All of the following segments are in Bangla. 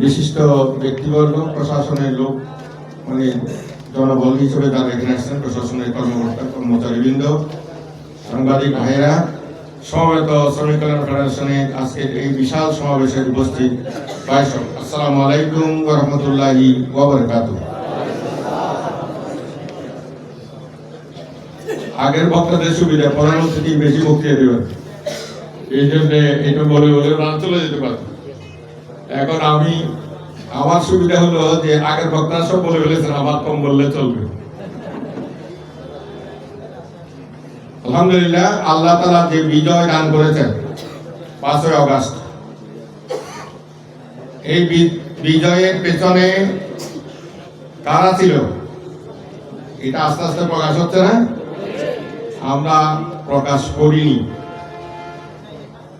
বিশিষ্ট ব্যক্তিবর্গ, প্রশাসনের লোক মানে জনবল হিসেবে যারা এখানে আসছেন, প্রশাসনের কর্মকর্তা, কর্মচারীবৃন্দ, সাংবাদিক ভাইয়েরা, সমবেত শ্রমিক কল্যাণ ফেডারেশনের আজকের এই বিশাল সমাবেশে উপস্থিত ভাইসব আসসালামু আলাইকুম রহমতুল্লাহি ওবরকাত আগের বক্তাদের সুবিধা পড়ানো থেকে বেশি বক্তৃতা দেবেন। এই জন্য এটা বলে বলে চলে যেতে পারত এখন আমি, আমার সুবিধা হলো যে আগের বক্তা সব বলে ফেলেছেন আমার কম বললে চলবে। আলহামদুলিল্লাহ, আল্লাহ তালা যে বিজয় দান করেছেন, পাঁচই অগাস্ট এই বিজয়ের পেছনে কারা ছিল? এটা আস্তে আস্তে প্রকাশ হচ্ছে না? আমরা প্রকাশ করিনি।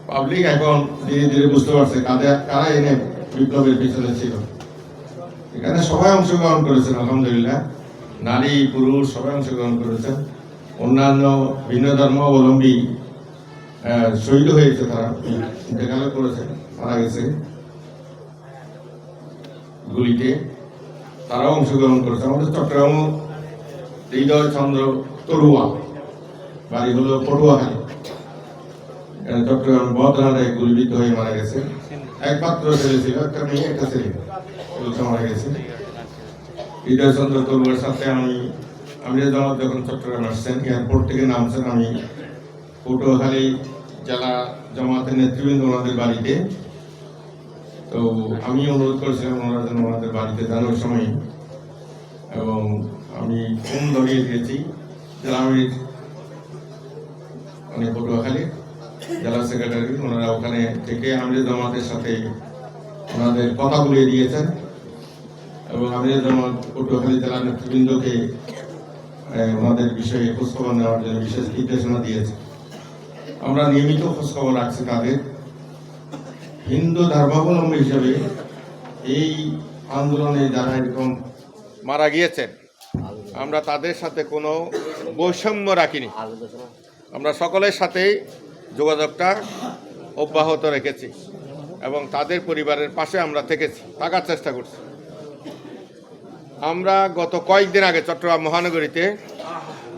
পাবলিক এখন ধীরে ধীরে বুঝতে পারছে কাদের, কারা এনে বিপ্লবের পিছনে ছিল। এখানে সবাই অংশগ্রহণ করেছেন, আলহামদুলিল্লাহ। নারী, পুরুষ সবাই অংশগ্রহণ করেছেন। অন্যান্য ভিন্ন ধর্মাবলম্বী শহীদ হয়েছে তারা ইন্তেকাল করেছে মারা গেছে। গুলিতে তারাও অংশগ্রহণ করেছে আমাদের চট্টগ্রাম হৃদয় চন্দ্র তরুয়া, বাড়ি হলো পটুয়াখালী। চট্টগ্রাম বদরানায় গুলিবিদ্ধ হয়ে মারা গেছে। একমাত্র ছেলে ছিল, একটা মেয়ে, একটা ছেলে। মারা গেছে। হৃদয় চন্দ্র তরুয়ার সাথে আমি আমি যখন যখন চট্টগ্রাম আসছেন, এয়ারপোর্ট থেকে নামছেন আমি। পটুয়াখালী জেলা জামাতের নেতৃবৃন্দ ওনাদের বাড়িতে। তো আমি অনুরোধ করেছিলাম ওনারা যেন ওনাদের বাড়িতে যান ওই সময়। এবং আমি ফোন ধরিয়ে দিয়েছি। জেলা আমির মানে পটুয়াখালী জেলা সেক্রেটারি, ওনারা ওখানে থেকে আমির জামাতের সাথে ওনাদের কথা বলিয়ে দিয়েছেন এবং আমির জামাত পটুয়াখালী জেলা নেতৃবৃন্দকে ওনাদের বিষয়ে খোঁজখবর নেওয়ার জন্য বিশেষ নির্দেশনা দিয়েছে। আমরা নিয়মিত খোঁজখবর রাখছি তাদের। হিন্দু ধর্মাবলম্বী হিসেবে এই আন্দোলনে যারা এরকম মারা গিয়েছেন, আমরা তাদের সাথে কোনো বৈষম্য রাখিনি। আমরা সকলের সাথেই যোগাযোগটা অব্যাহত রেখেছি এবং তাদের পরিবারের পাশে আমরা থেকেছি, থাকার চেষ্টা করছি। আমরা গত কয়েকদিন আগে চট্টগ্রাম মহানগরীতে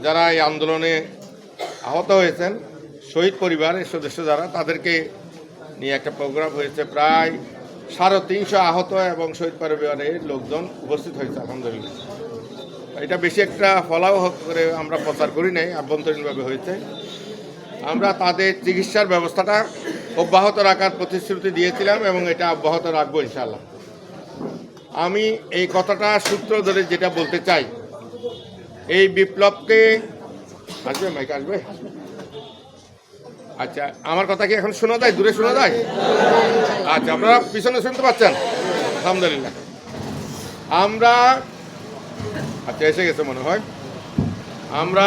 যারা এই আন্দোলনে আহত হয়েছেন, শহীদ পরিবারের সদস্য যারা, তাদেরকে নিয়ে একটা প্রোগ্রাম হয়েছে। প্রায় সাড়ে তিনশো আহত এবং শহীদ পরিবারের লোকজন উপস্থিত হয়েছে, আলহামদুলিল্লাহ। এটা বেশি একটা ফলাও করে আমরা প্রচার করি নাই, আভ্যন্তরীণভাবে হয়েছে। আমরা তাদের চিকিৎসার ব্যবস্থাটা অব্যাহত রাখার প্রতিশ্রুতি দিয়েছিলাম এবং এটা অব্যাহত রাখব ইনশাল্লাহ আমি এই কথাটা সূত্র ধরে যেটা বলতে চাই, এই বিপ্লবকে আসবে মাইক আসবে? আচ্ছা আমার কথা কি এখন শোনা যায়? দূরে শোনা যায়? আচ্ছা আপনারা পিছনে শুনতে পাচ্ছেন? আলহামদুলিল্লাহ। আমরা আচ্ছা এসে গেছে মনে হয়। আমরা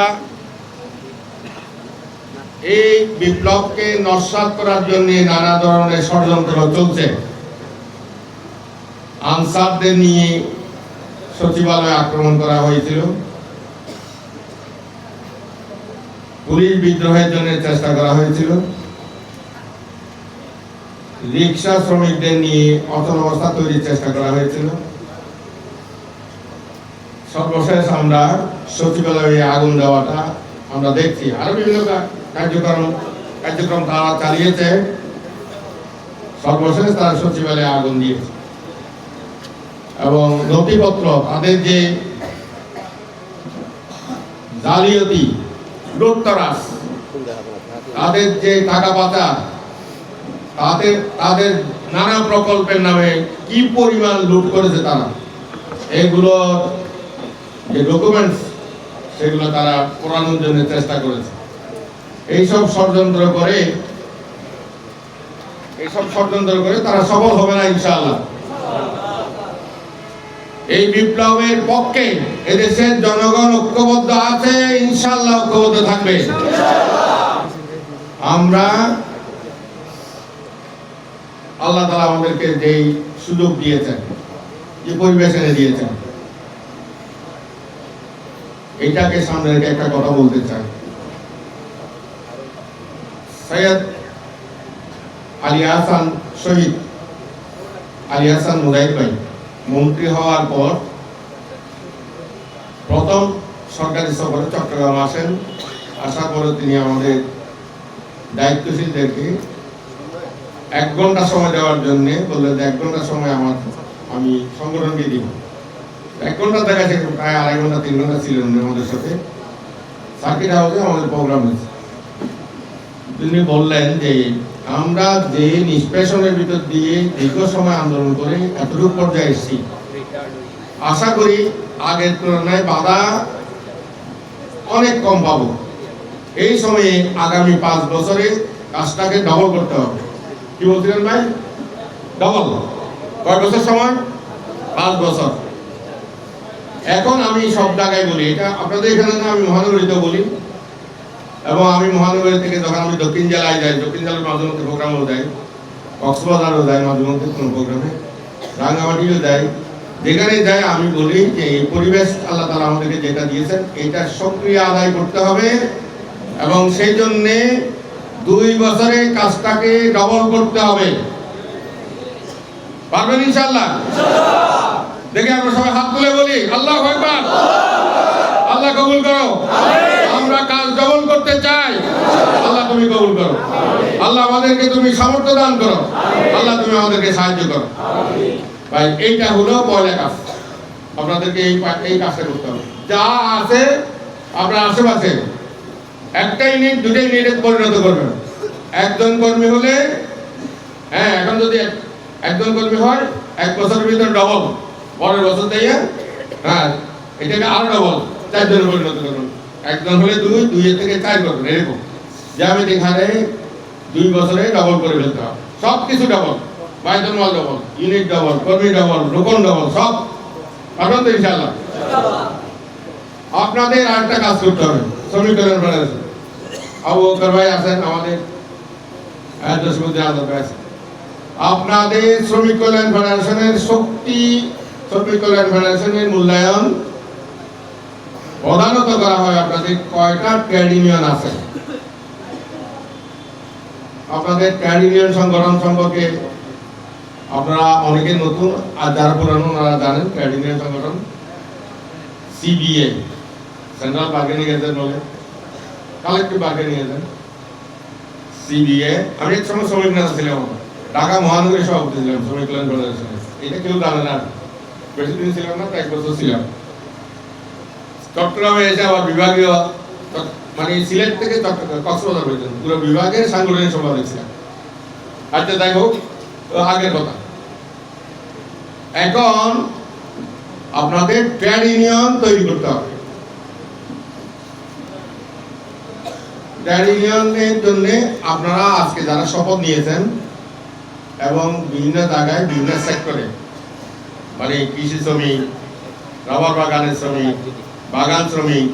এই বিপ্লবকে নস্বাত করার জন্য নানা ধরনের ষড়যন্ত্র চলছে। আনসারদের নিয়ে সচিবালয়ে আক্রমণ করা হয়েছিল। পুলিশ বিদ্রোহের জন্য চেষ্টা করা হয়েছিল। রিক্সা শ্রমিকদের নিয়ে অচল অবস্থা তৈরির চেষ্টা করা হয়েছিল। সর্বশেষ আমরা সচিবালয়ে আগুন দেওয়াটা আমরা দেখছি। আরও বিভিন্ন কার্যক্রম কার্যক্রম তারা চালিয়েছে। সর্বশেষ তারা সচিবালয়ে আগুন দিয়েছে। এবং নথিপত্র, তাদের যে জালিয়াতি লুটতরাস তাদের যে টাকা পাচার তাদের তাদের নানা প্রকল্পের নামে কি পরিমাণ লুট করেছে তারা, এগুলোর যে ডকুমেন্টস সেগুলো তারা পোড়ানোর জন্য চেষ্টা করেছে। এইসব ষড়যন্ত্র করে, এইসব ষড়যন্ত্র করে তারা সফল হবে না ইনশাআল্লাহ। এই বিপ্লবের পক্ষে এদেশের জনগণ ঐক্যবদ্ধ আছে ইনশাল্লাহ ঐক্যবদ্ধ থাকবে। আমরা আল্লাহ তালা আমাদেরকে যেই সুযোগ দিয়েছেন, যে পরিবেশ এনে দিয়েছেন, এটাকে সামনে রেখে একটা কথা বলতে চাই। সৈয়দ আলী হাসান শহীদ। আলী হাসান মুজাহিদ ভাই, মন্ত্রী হওয়ার পর প্রথম সরকারি সফরে চট্টগ্রাম আসেন। আসার পরে তিনি আমাদের দায়িত্বশীলদেরকে এক ঘণ্টা সময় দেওয়ার জন্য বললেন এক ঘণ্টা সময় আমার, আমি সংগঠনকে দিব। এক ঘণ্টা দেখা যায়, প্রায় আড়াই ঘণ্টা, তিন ঘণ্টা ছিলেন আমাদের সাথে। সার্কিট হাউসে আমাদের প্রোগ্রাম হয়েছে। তিনি বললেন যে আমরা যে নিষ্পেষণের ভিতর দিয়ে দীর্ঘ সময় আন্দোলন করে এতটুকু পর্যায়ে এসেছি। আশা করি আগের তুলনায় বাধা অনেক কম পাবো। এই সময়ে আগামী পাঁচ বছরে কাজটাকে ডবল করতে হবে। কি বলছিলেন ভাই? ডবল কয় বছর সময়? পাঁচ বছর। এখন আমি সব জায়গায় বলি, এটা আপনাদের এখানে না আমি মহানগরীতে বলি। এবং আমি মহানগরী থেকে যখন আমি দক্ষিণ জেলায় যাই, দক্ষিণ জেলার মাঝে মধ্যে প্রোগ্রামও যাই কক্সবাজারও যাই মাঝে মধ্যে কোনো প্রোগ্রামে রাঙ্গামাটিও যাই যেখানে যাই আমি বলি যে এই পরিবেশ আল্লাহ তালা আমাদেরকে যেটা দিয়েছেন, এটা সক্রিয় আদায় করতে হবে এবং সেই জন্যে দুই বছরে কাজটাকে ডবল করতে হবে। পারবেন ইনশাল্লাহ দেখে আমরা সবাই হাত তুলে বলি, আল্লাহ আল্লাহ কবুল করো আমরা কাজ ডবল করতে চাই আল্লাহ তুমি কবুল করো। আল্লাহ আমাদেরকে তুমি সামর্থ্য দান করো। আল্লাহ তুমি আমাদেরকে সাহায্য করো। ভাই, এইটা হলো পয়লা কাজ। আপনাদেরকে এই এই কাজটা করতে হবে। যা আছে আপনার আশেপাশে একটা ইউনিট দুটো ইউনিটে পরিণত করবেন। একজন কর্মী হলে হ্যাঁ এখন যদি একজন কর্মী হয়, এক বছরের ভিতরে ডবল পরের বছর দিয়ে হ্যাঁ এটাকে আরও ডবল চারজনে পরিণত করুন একজন হলে দুই, দুইয়ের থেকে চার করবেন, এরকম। জ্যামিতিক হারে দুই বছরে ডবল করে ফেলতে হবে। সব কিছু ডবল বায়তন মাল ডবল ইউনিট ডবল কর্মী ডবল রোকন ডবল সব। পারবেন তো ইনশাল্লাহ আপনাদের আরেকটা কাজ করতে হবে। শ্রমিক কল্যাণ আবু ভাই আছেন, আমাদের আপনাদের শ্রমিক কল্যাণ ফেডারেশনের শক্তি, শ্রমিক কল্যাণ ফেডারেশনের মূল্যায়ন প্রধানত করা হয়। আপনাদের কয়টা ট্রেড ইউনিয়ন আছে? আপনাদের ট্রেড ইউনিয়ন সংগঠন সম্পর্কে আপনারা অনেকে নতুন, আর যারা পুরানো ওনারা জানেন ট্রেড ইউনিয়ন সংগঠন, সিবিএ, সেন্ট্রাল বার্গেনিং এজেন্ট বলে। কালেক্টিভ বার্গেনিং এজেন্ট সিবিএ, আমি এক সময় শ্রমিক নেতা ছিলাম ঢাকা মহানগরী সভাপতি ছিলাম, শ্রমিক কল্যাণ ফেডারেশনের এটা কেউ জানে না। প্রেসিডেন্ট ছিলাম না এক বছর ছিলাম। চট্টগ্রামে এসে আবার বিভাগীয় মানে সিলেট থেকে কক্সবাজার পর্যন্ত, পুরো বিভাগের সাংগঠনিক সভা দেখছিলাম আচ্ছা যাই হোক, আগের কথা। এখন আপনাদের ট্রেড ইউনিয়ন তৈরি করতে হবে। ট্রেড ইউনিয়নের জন্য আপনারা আজকে যারা শপথ নিয়েছেন এবং বিভিন্ন জায়গায়, বিভিন্ন সেক্টরে মানে কৃষি শ্রমিক রাবার বাগানের শ্রমিক, বাগান শ্রমিক